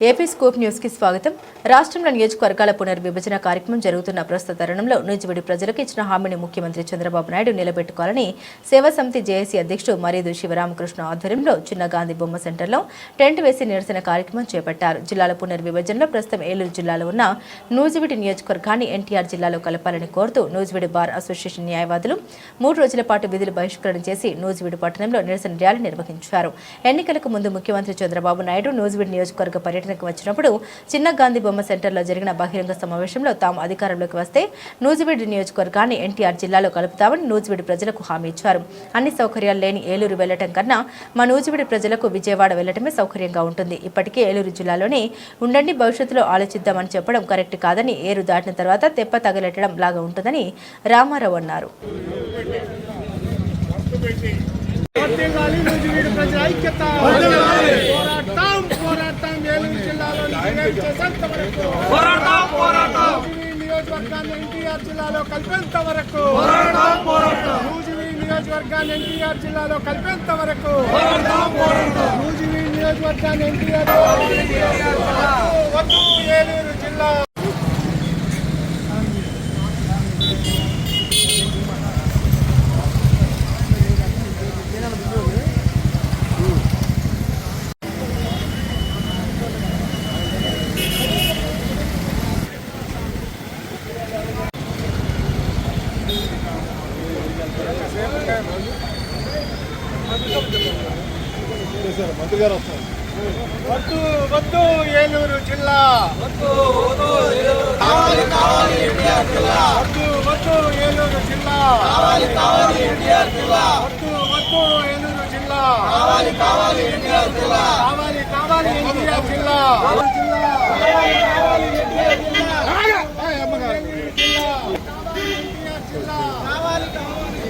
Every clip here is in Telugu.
ఏపీ స్కూప్ న్యూస్కి స్వాగతం. రాష్ట్రంలో నియోజకవర్గాల పునర్విభజన కార్యక్రమం జరుగుతున్న ప్రస్తుత తరుణంలో నూజివిడి ప్రజలకు ఇచ్చిన హామీని ముఖ్యమంత్రి చంద్రబాబు నాయుడు నిలబెట్టుకోవాలని సేవా సమితి జేఏసీ అధ్యక్షుడు మరీదు శివరామకృష్ణ ఆధ్వర్యంలో చిన్న గాంధీ బొమ్మ సెంటర్లో టెంట్ వేసి నిరసన కార్యక్రమం చేపట్టారు. జిల్లాల పునర్విభజనలో ప్రస్తుతం ఏలూరు జిల్లాలో ఉన్న నూజివిడి నియోజకవర్గాన్ని ఎన్టీఆర్ జిల్లాలో కలపాలని కోరుతూ నూజివిడి బార్ అసోసియేషన్ న్యాయవాదులు మూడు రోజుల పాటు విధులు బహిష్కరణ చేసి నూజివిడి పట్టణంలో నిరసన ర్యాలీ నిర్వహించారు. ఎన్నికలకు ముందు ముఖ్యమంత్రి చంద్రబాబు నాయుడు నూజివిడి నియోజకవర్గ పర్యటన పర్యటనకు వచ్చినప్పుడు చిన్న గాంధీ బొమ్మ సెంటర్లో జరిగిన బహిరంగ సమావేశంలో తాము అధికారంలోకి వస్తే నూజివీడు నియోజకవర్గాన్ని ఎన్టీఆర్ జిల్లాలో కలుపుతామని నూజివీడు ప్రజలకు హామీ ఇచ్చారు. అన్ని సౌకర్యాలు లేని ఏలూరు వెళ్ళటం కన్నా మా నూజివీడు ప్రజలకు విజయవాడ వెళ్ళటమే సౌకర్యంగా ఉంటుంది. ఇప్పటికే ఏలూరు జిల్లాలోనే ఉండండి భవిష్యత్తులో ఆలోచిద్దామని చెప్పడం కరెక్ట్ కాదని ఏరు దాటిన తర్వాత తెప్ప తగలెట్టడం లాగా ఉంటుందని రామారావు అన్నారు. ఐక్యత పోరాటం పోరాటం ఏలూరు జిల్లాలో చేసేంత వరకు పోరాటం పోరాటం నియోజకవర్గాన్ని ఎన్టీఆర్ జిల్లాలో కలిపేంత వరకు. పోరాటం పోరాటం నూజివీడు నియోజకవర్గాన్ని ఎన్టీఆర్ జిల్లాలో కలిపేంత వరకు. పోరాటం పోరాటం నూజివీడు నియోజకవర్గాన్ని ఎన్టీఆర్ వద్దు ఏలూరు జిల్లా వద్దు వద్దు ఏలూరు జిల్లా. వద్దు వద్దు ఏలూరు జిల్లా. వద్దు వద్దు ఏలూరు జిల్లా. కావాలి కావాలి ఎన్టీఆర్ జిల్లా. వద్దు వద్దు ఏలూరు జిల్లా. కావాలి కావాలి ఎన్టీఆర్ జిల్లా. కావాలి కావాలి ఎన్టీఆర్ జిల్లా కావాలి కావాలి ఎన్టీఆర్ జిల్లా ఏలూరు జిల్లా ఎన్టీఆర్ జిల్లా కావాలి కావాలి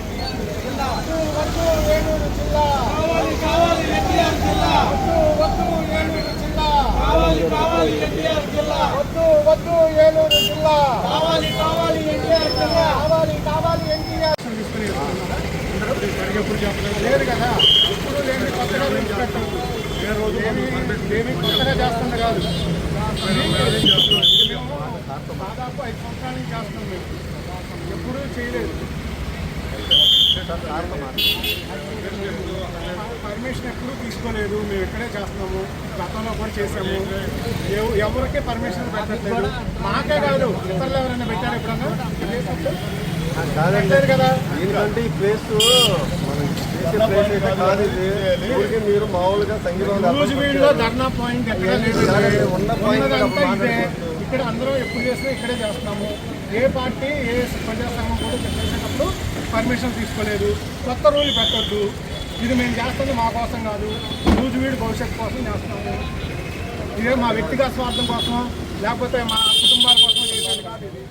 వద్దు వద్దు ఏలూరు జిల్లా కావాలి కావాలి ఎన్టీఆర్ జిల్లా వద్దు వద్దు ఏలూరు జిల్లా కావాలి కావాలి ఎన్టీఆర్ జిల్లా వద్దు వద్దు ఏలూరు జిల్లా కావాలి కావాలి ఎన్టీఆర్ జిల్లా కావాలి కావాలి ఎన్టీఆర్ లేదు కదా ఇప్పుడు లేని కొత్తగా పెట్టు ఏ రోజు ఏమి కొత్తగా చేస్తుంది కాదు దాదాపు ఐదు సంవత్సరాల నుంచి చేస్తాం మేము ఎప్పుడూ చేయలేదు పర్మిషన్ ఎప్పుడూ తీసుకోలేదు మేము ఇక్కడే చేస్తున్నాము గతంలో కూడా చేసాము ఎవ- ఎవరికీ పర్మిషన్ పెట్టట్లేదు మాకే కాదు ఇతరులు ఎవరైనా పెట్టారు ఎప్పుడన్నా పెట్టారు కదా. ఎందుకంటే ఈ ప్లేస్ మనం చేసే ప్లేస్ అయితే కాదు ఇది. ఊరికి మీరు మామూలుగా సంగీతం పాయింట్ ఉన్న ఇదే. ఇక్కడ అందరూ ఎప్పుడు చేసినా ఇక్కడే చేస్తాము ఏ పార్టీ ఏ ప్రజా సంఘం కూడా చేసేటప్పుడు పర్మిషన్ తీసుకోలేదు. కొత్త రూల్ పెట్టొద్దు. ఇది మేము చేస్తుంది మా కోసం కాదు. వీడి భవిష్యత్తు కోసం చేస్తున్నాము. ఇదే మా వ్యక్తిగత స్వార్థం కోసం లేకపోతే మా కుటుంబాల కోసం చేసేది కాదు ఇది.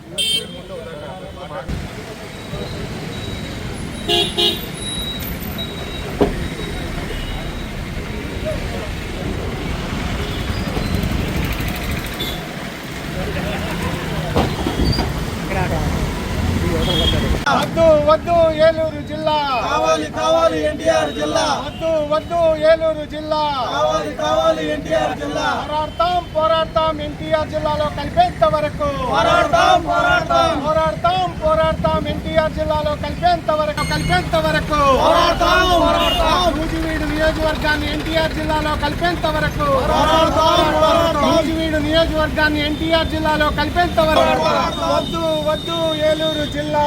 వద్దు వద్దు ఏలూరు జిల్లా. కావాలి కావాలి ఎన్టీఆర్ జిల్లా. వద్దు వద్దు ఏలూరు జిల్లా. కావాలి కావాలి ఎన్టీఆర్ జిల్లా. పోరాడతాం పోరాడతాం ఎన్టీఆర్ జిల్లాలో కలిపేంత వరకు. పోరాడతాం పోరాడతాం. పోరాడతాం పోరాడతాం ఎన్టీఆర్ జిల్లాలో కలిపేంత వరకు కలిపేంత వరకు. పోరాడతాం, నియోజకవర్గాన్ని ఎన్టీఆర్ జిల్లాలో కలిపేంత వరకు. నూజివీడు నియోజకవర్గాన్ని ఎన్టీఆర్ జిల్లాలో కలిపేంత వరకు వద్దు వద్దు ఏలూరు జిల్లా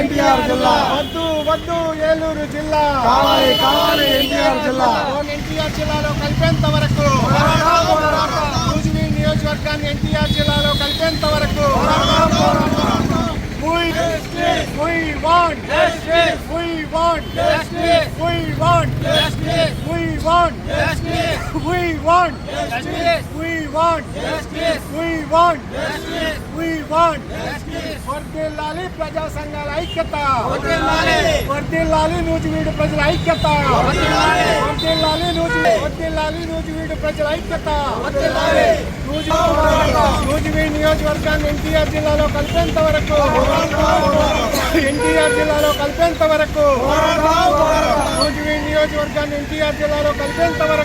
ఎన్టీఆర్ వద్దు వద్దు ఏలూరు జిల్లా ఎన్టీఆర్ జిల్లా ఎన్టీఆర్ జిల్లాలో కలిపేంత వరకు నియోజకవర్గాన్ని ఎన్టీఆర్ జిల్లాలో కలిపేంత వరకు we want justice. We want justice. We want justice. We want justice. We want justice. We want justice. We want justice. We want justice. వర్ధిల్లాలి ప్రజా సంఘాల ఐక్యత వర్ధిల్లాలి వర్ధిల్లాలి నూజివీడు ప్రజల ఐక్యత వర్ధిల్లాలి వర్ధిల్లాలి నూజి వర్ధిల్లాలి నూజివీడు ప్రజల ఐక్యత వర్ధిల్లాలి నూజివీడు నియోజకవర్గాన్ని ఎన్టీఆర్ జిల్లాలో కలిపేంత వరకు ఎన్టీఆర్ జిల్లాలో కలిపేంత వరకు నూజివీడు నియోజకవర్గాన్ని ఎన్టీఆర్ జిల్లాలో కలిపేంత వరకు